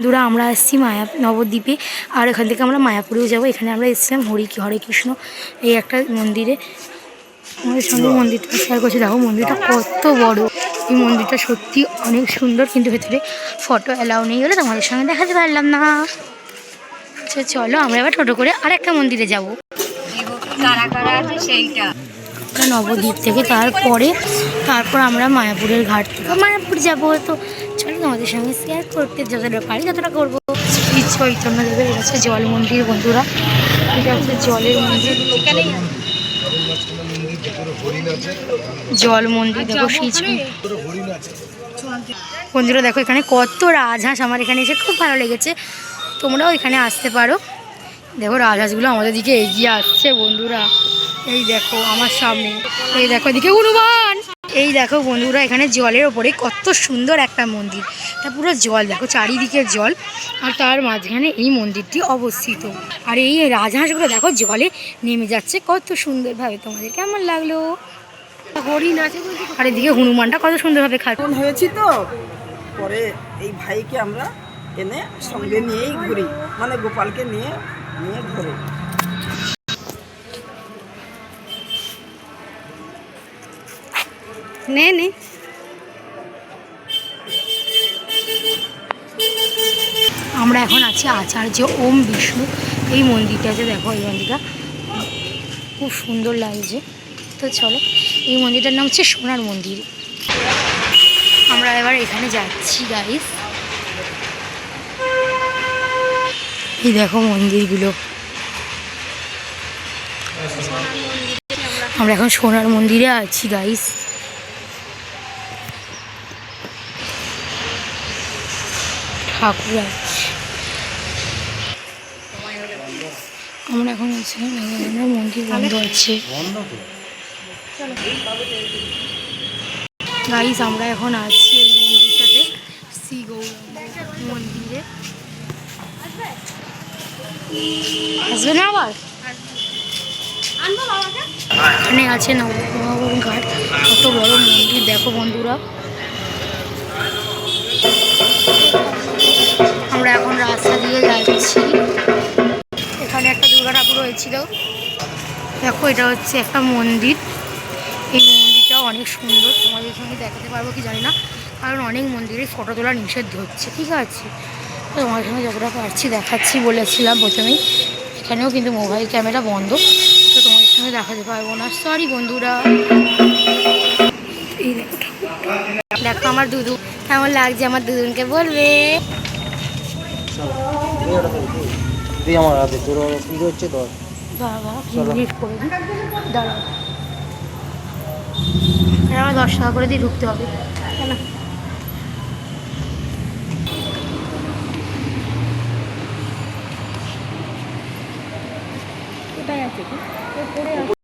দূরা আমরা আসছি মায়া নবদ্বীপে। আর এখান থেকে আমরা মায়াপুরেও যাব। এখানে আমরা এসেছিলাম হরি হরে কৃষ্ণ। এই একটা মন্দিরে। আমাদের সঙ্গে মন্দিরটা শেয়ার করছি। দেখো মন্দিরটা কত বড়। এই মন্দিরটা সত্যি অনেক সুন্দর। কিন্তু ভেতরে ফটো অ্যালাউ নেই বলে তোমাদের সঙ্গে দেখাতে পারলাম না। আচ্ছা চলো আমরা এবার টোটো করে আর একটা মন্দিরে যাব। কারা কারা নবদ্বীপ থেকে তারপরে তারপর আমরা মায়াপুরের ঘাট থেকে মায়াপুর যাব। তো চলো তোমাদের সঙ্গে শেয়ার করতে যতটা পারি ততটা করব। শ্রী চৈতন্য দেবের এটা হচ্ছে জল মন্দির বন্ধুরা। এটা হচ্ছে জলের মন্দির। জল মন্দির দেখো শ্রী চৈ- বন্ধুরা দেখো এখানে কত রাজহাঁস আমার এখানে এসে খুব ভালো লেগেছে। তোমরাও এখানে আসতে পারো। দেখো রাজহাঁসগুলো আমাদের দিকে এগিয়ে আসছে বন্ধুরা। এই দেখো আমার সামনে। এই দেখো এদিকে হনুমান! এই দেখো বন্ধুরা এখানে জলের ওপরে কত সুন্দর একটা মন্দির। তা পুরো জল দেখো চারিদিকে জল আর তার মাঝখানে এই মন্দিরটি অবস্থিত। আর এই রাজহাঁসগুলো দেখো জলে নেমে যাচ্ছে কত সুন্দরভাবে। তোমাদের কেমন লাগল? হরিণ আছে আর এদিকে হনুমানটা কত সুন্দরভাবে খাচ্ছে। হয়েছি তো পরে এই ভাইকে আমরা এনে সঙ্গে নিয়েই ঘুরি মানে গোপালকে নিয়ে নিয়ে ঘুরি। নে নে। আমরা এখন আছি আচার্য ওম বিষ্ণু। এই মন্দিরটা আছে দেখো, এই মন্দিরটা খুব সুন্দর লাগছে। তো চলো, এই মন্দিরটার নাম হচ্ছে সোনার মন্দির। আমরা এবার এখানে যাচ্ছি গাইস এই দেখো মন্দিরগুলো। আমরা এখন সোনার মন্দিরে আছি গাইস ঠাকুর আছে আমরা এখন আছি আমরা মন্দির বন্ধ আছে। গাইস আমরা এখন আছি মন্দিরটাতে, শ্রী মন্দিরে। আসবে না আবার? এখানে আছে নবগ্রহ ঘাট। কত বড় মন্দির, দেখো বন্ধুরা। আমরা এখন রাস্তা দিয়ে যাচ্ছি। এখানে একটা দুর্গা ঠাকুর হয়েছিল। দেখো, এটা হচ্ছে একটা মন্দির। এই মন্দিরটা অনেক সুন্দর। তোমাদের সঙ্গে দেখাতে পারব কি জানি না। কারণ অনেক মন্দিরে ফটো তোলা নিষেধ হচ্ছে, ঠিক আছে? তোমাদের সঙ্গে যতটা পারছি দেখাচ্ছি বলেছিলাম প্রথমেই এখানেও কিন্তু মোবাইল ক্যামেরা বন্ধ। তো তোমাদের সঙ্গে দেখাতে পারব না। সরি বন্ধুরা। দেখো দেখো, আমার দুদু কেমন লাগছে? আমার দুদুনকে বলবে। তুই আমার হাতে তোর কি? হচ্ছে তোর আমার দশ টাকা করে দিয়ে ঢুকতে হবে কোথায় আছে